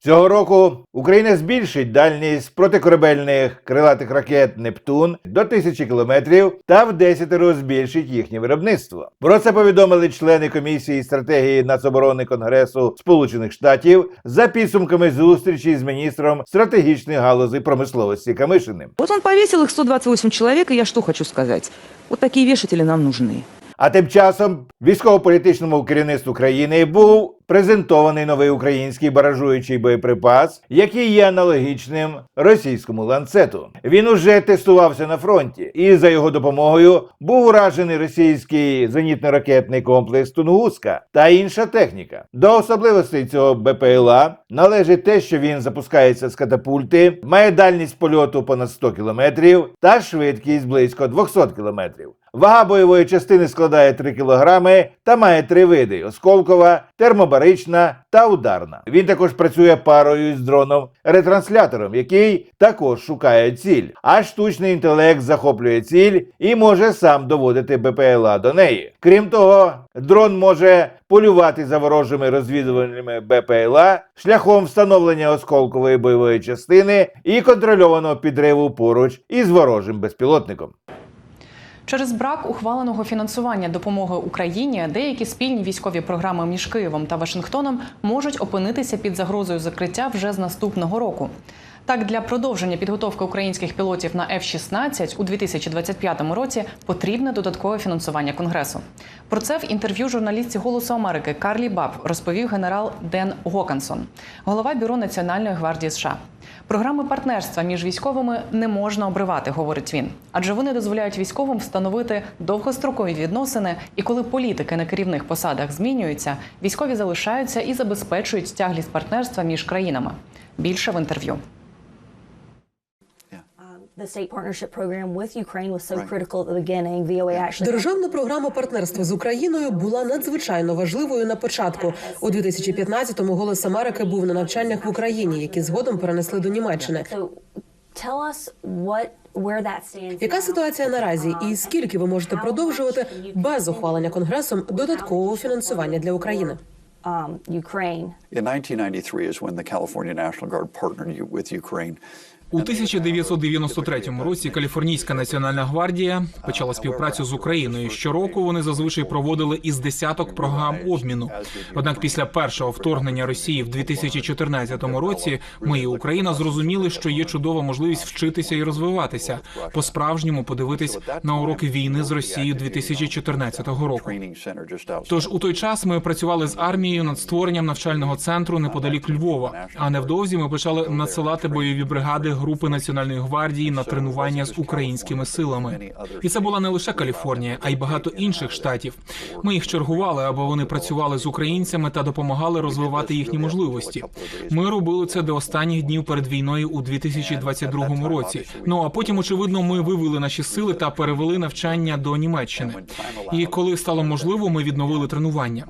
Цього року Україна збільшить дальність протикорабельних крилатих ракет Нептун до тисячі кілометрів та в десятеро збільшить їхнє виробництво. Про це повідомили члени комісії стратегії нацоборони Конгресу Сполучених Штатів за підсумками зустрічі з міністром стратегічної галузі промисловості Камишиним. Вот он повесил их 128 человек, и я что хочу сказать. Вот такие вешатели нам нужны. А тим часом військово-політичному керівництву країни був презентований новий український баражуючий боєприпас, який є аналогічним російському ланцету. Він уже тестувався на фронті, і за його допомогою був уражений російський зенітно-ракетний комплекс Тунгуска та інша техніка. До особливостей цього БПЛА належить те, що він запускається з катапульти, має дальність польоту понад 100 км та швидкість близько 200 км. Вага бойової частини складає 3 кг та має три види: осколкова, термобарична та ударна. Він також працює парою з дроном-ретранслятором, який також шукає ціль. А штучний інтелект захоплює ціль і може сам доводити БПЛА до неї. Крім того, дрон може полювати за ворожими розвідувальними БПЛА шляхом встановлення осколкової бойової частини і контрольованого підриву поруч із ворожим безпілотником. Через брак ухваленого фінансування допомоги Україні деякі спільні військові програми між Києвом та Вашингтоном можуть опинитися під загрозою закриття вже з наступного року. Так, для продовження підготовки українських пілотів на F-16 у 2025 році потрібне додаткове фінансування Конгресу. Про це в інтерв'ю журналістці Голосу Америки Карлі Баб розповів генерал Ден Гокансон, голова бюро Національної гвардії США. Програми партнерства між військовими не можна обривати, говорить він, адже вони дозволяють військовим встановити довгострокові відносини. І коли політики на керівних посадах змінюються, військові залишаються і забезпечують стяглість партнерства між країнами. Більше в інтерв'ю. Державна програма партнерства з Україною була надзвичайно важливою на початку. У 2015-му голос Америки був на навчаннях в Україні, які згодом перенесли до Німеччини. Яка ситуація наразі, і скільки ви можете продовжувати без ухвалення конгресом додаткового фінансування для України? um, Ukraine? In 1993 is when the California National Guard partnered with Ukraine. У 1993 році Каліфорнійська національна гвардія почала співпрацю з Україною. Щороку вони зазвичай проводили із десяток програм обміну. Однак після першого вторгнення Росії в 2014 році ми і Україна зрозуміли, що є чудова можливість вчитися і розвиватися, по справжньому подивитись на уроки війни з Росією 2014 року. Тож у той час ми працювали з армією над створенням навчального центру неподалік Львова. А невдовзі ми почали надсилати бойові бригади групи національної гвардії на тренування з українськими силами. І це була не лише Каліфорнія, а й багато інших штатів. Ми їх чергували, аби вони працювали з українцями та допомагали розвивати їхні можливості. Ми робили це до останніх днів перед війною у 2022 році. Ну а потім, очевидно, ми вивели наші сили та перевели навчання до Німеччини. І коли стало можливо, ми відновили тренування.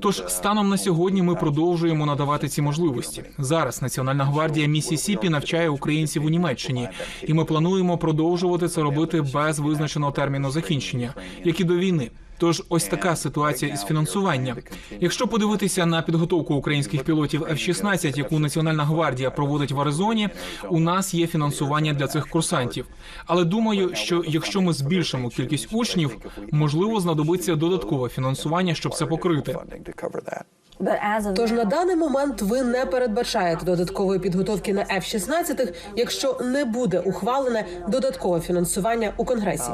Тож станом на сьогодні ми продовжуємо надавати ці можливості. Зараз Національна гвардія Місісіпі навчає українців у Німеччині, і ми плануємо продовжувати це робити без визначеного терміну закінчення, як і до війни. Тож ось така ситуація із фінансуванням. Якщо подивитися на підготовку українських пілотів F-16, яку Національна гвардія проводить в Аризоні, у нас є фінансування для цих курсантів. Але думаю, що якщо ми збільшимо кількість учнів, можливо, знадобиться додаткове фінансування, щоб це покрити. Тож на даний момент ви не передбачаєте додаткової підготовки на F-16, якщо не буде ухвалене додаткове фінансування у Конгресі.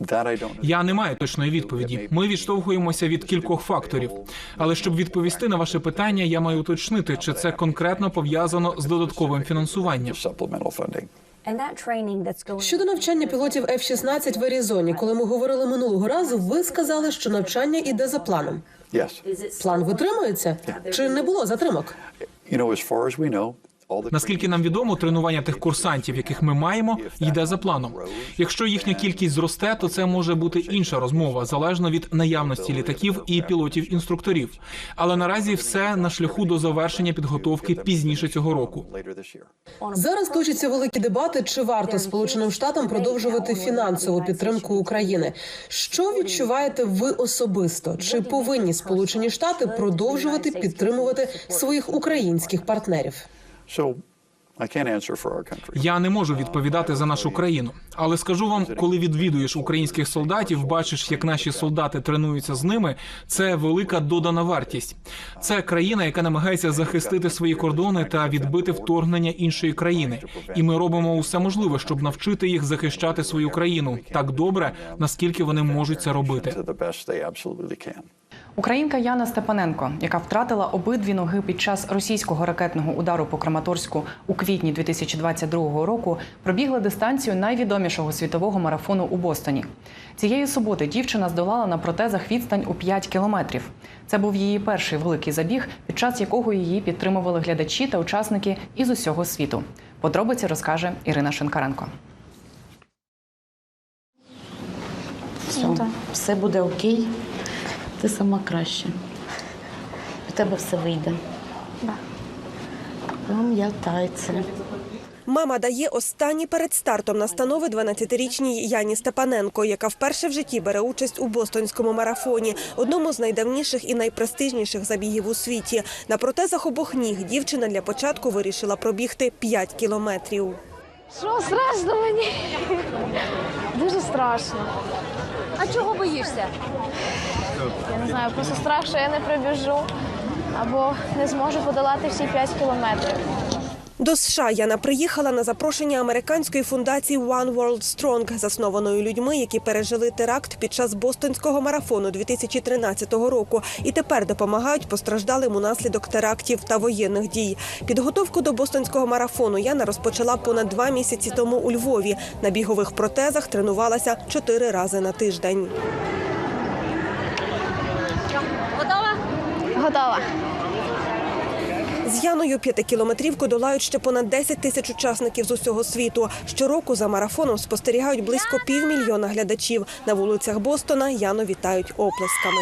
That Я не маю точної відповіді. Ми відштовхуємося від кількох факторів. Але щоб відповісти на ваше питання, я маю уточнити, чи це конкретно пов'язано з додатковим фінансуванням. Supplemental funding. and that training that's going Щодо навчання пілотів F-16 в Аризоні, коли ми говорили минулого разу, ви сказали, що навчання іде за планом. План витримується? Чи не було затримок? Наскільки нам відомо, тренування тих курсантів, яких ми маємо, йде за планом. Якщо їхня кількість зросте, то це може бути інша розмова, залежно від наявності літаків і пілотів-інструкторів. Але наразі все на шляху до завершення підготовки пізніше цього року. Зараз точаться великі дебати, чи варто Сполученим Штатам продовжувати фінансову підтримку України. Що відчуваєте ви особисто? Чи повинні Сполучені Штати продовжувати підтримувати своїх українських партнерів? Я не можу відповідати за нашу країну, але скажу вам, коли відвідуєш українських солдатів, бачиш, як наші солдати тренуються з ними. Це велика додана вартість. Це країна, яка намагається захистити свої кордони та відбити вторгнення іншої країни. І ми робимо усе можливе, щоб навчити їх захищати свою країну так добре, наскільки вони можуть це робити. Українка Яна Степаненко, яка втратила обидві ноги під час російського ракетного удару по Краматорську у квітні 2022 року, пробігла дистанцію найвідомішого світового марафону у Бостоні. Цієї суботи дівчина здолала на протезах відстань у 5 кілометрів. Це був її перший великий забіг, під час якого її підтримували глядачі та учасники із усього світу. Подробиці розкаже Ірина Шинкаренко. Все, все буде окей. Ти сама краще. У тебе все вийде. Пам'ятайте. Мама дає останні перед стартом настанови 12-річній Яні Степаненко, яка вперше в житті бере участь у бостонському марафоні, одному з найдавніших і найпрестижніших забігів у світі. На протезах обох ніг дівчина для початку вирішила пробігти 5 кілометрів. Що страшно мені? Дуже страшно. А чого боїшся? Я не знаю, просто страх, що я не пробіжу або не зможу подолати всі 5 кілометрів. До США Яна приїхала на запрошення американської фундації One World Strong, заснованої людьми, які пережили теракт під час бостонського марафону 2013 року, і тепер допомагають постраждалим унаслідок терактів та воєнних дій. Підготовку до бостонського марафону Яна розпочала понад два місяці тому у Львові. На бігових протезах тренувалася чотири рази на тиждень. Готова. З Яною п'ятикілометрівку долають ще понад 10 тисяч учасників з усього світу. Щороку за марафоном спостерігають близько півмільйона глядачів. На вулицях Бостона Яну вітають оплесками.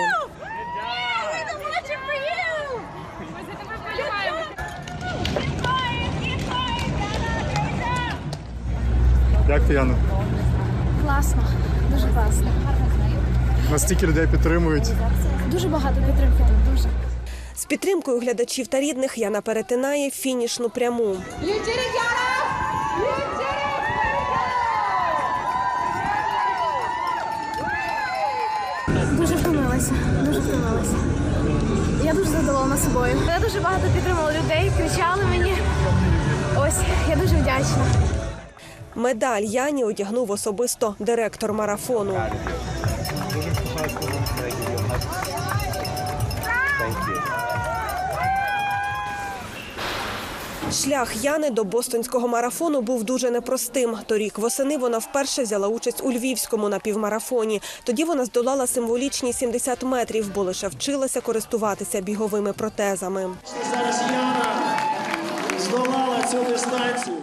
Як ти, Яна? Класно, дуже класно. Настільки людей підтримують. Дуже багато підтримки дуже. З підтримкою глядачів та рідних Яна перетинає фінішну пряму. Дуже втомилася, дуже втомилася. Я дуже задоволена собою. Мене дуже багато підтримало людей, кричали мені. Ось, я дуже вдячна. Медаль Яні одягнув особисто директор марафону. Шлях Яни до бостонського марафону був дуже непростим. Торік восени вона вперше взяла участь у львівському напівмарафоні. Тоді вона здолала символічні 70 метрів, бо лише вчилася користуватися біговими протезами. Зараз Яна здолала цю дистанцію.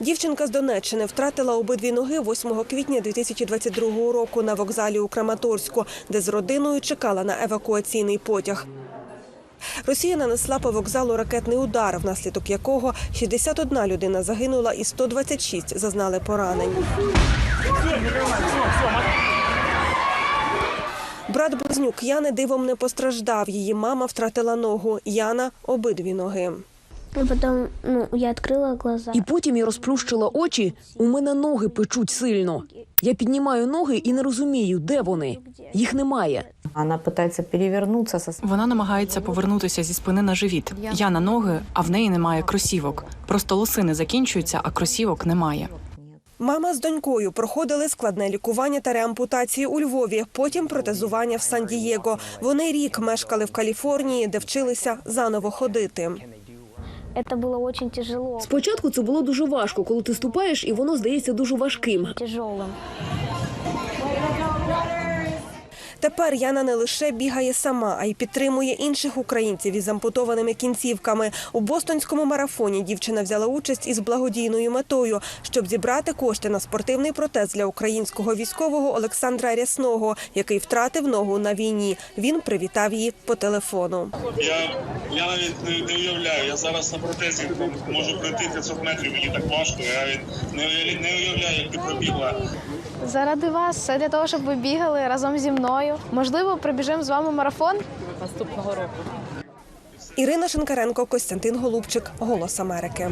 Дівчинка з Донеччини втратила обидві ноги 8 квітня 2022 року на вокзалі у Краматорську, де з родиною чекала на евакуаційний потяг. Росія нанесла по вокзалу ракетний удар, внаслідок якого 61 людина загинула і 126 зазнали поранень. Брат Близнюк Яни дивом не постраждав. Її мама втратила ногу. Яна обидві ноги. Потім ну, я відкрила глаза. І потім я розплющила очі. У мене ноги печуть сильно. Я піднімаю ноги і не розумію, де вони. Їх немає. Вона намагається перевернутися Вона намагається повернутися зі спини на живіт. Я на ноги, а в неї немає кросівок. Просто лосини закінчуються, а кросівок немає. Мама з донькою проходили складне лікування та реампутації у Львові, потім протезування в Сан-Дієго. Вони рік мешкали в Каліфорнії, де вчилися заново ходити. Це було дуже тяжело. Спочатку це було дуже важко, коли ти ступаєш, і воно здається дуже важким. Тяжелим. Тепер Яна не лише бігає сама, а й підтримує інших українців із ампутованими кінцівками. У бостонському марафоні дівчина взяла участь із благодійною метою, щоб зібрати кошти на спортивний протез для українського військового Олександра Рясного, який втратив ногу на війні. Він привітав її по телефону. Я, я навіть не, уявляю. Я зараз на протезі можу пройти 500 метрів, мені так важко. Я не уявляю, як ти пробігла. Заради вас, все для того, щоб ви бігали разом зі мною. Можливо, прибіжимо з вами марафон наступного року. Ірина Шинкаренко, Костянтин Голубчик, Голос Америки.